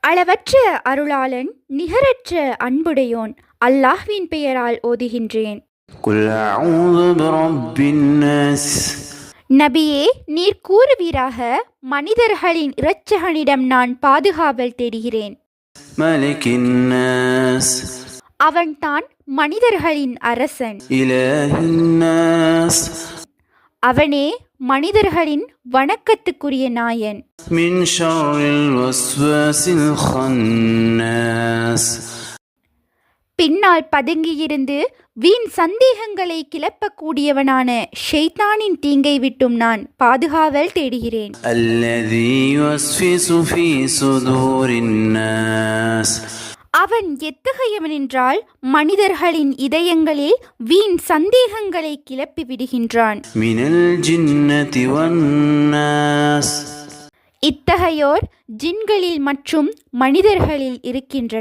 அளவற்ற அருளாளன் நிகரற்ற அன்புடையோன் அல்லாஹ்வின் பெயரால் ஓதுகின்றேன். நபியே நீர் கூறுவீராக மனிதர்களின் இரட்சகனிடம் நான் பாதுகாவல் தேடுகிறேன். அவன்தான் மனிதர்களின் அரசன். அவனே மனிதர்களின் வணக்கத்துக்குரிய நாயன். பின்னால் பதுங்கியிருந்து வீண் சந்தேகங்களை கிளப்பக்கூடியவனான ஷெய்தானின் தீங்கை விட்டும் நான் பாதுகாவல் தேடுகிறேன். அவன் எத்தகையவன் என்றால் மனிதர்களின் இதயங்களில் வீண் சந்தேகங்களை கிளப்பி விடுகின்றான். இத்தகையோர் ஜின்களில் மற்றும் மனிதர்களில் இருக்கின்றனர்.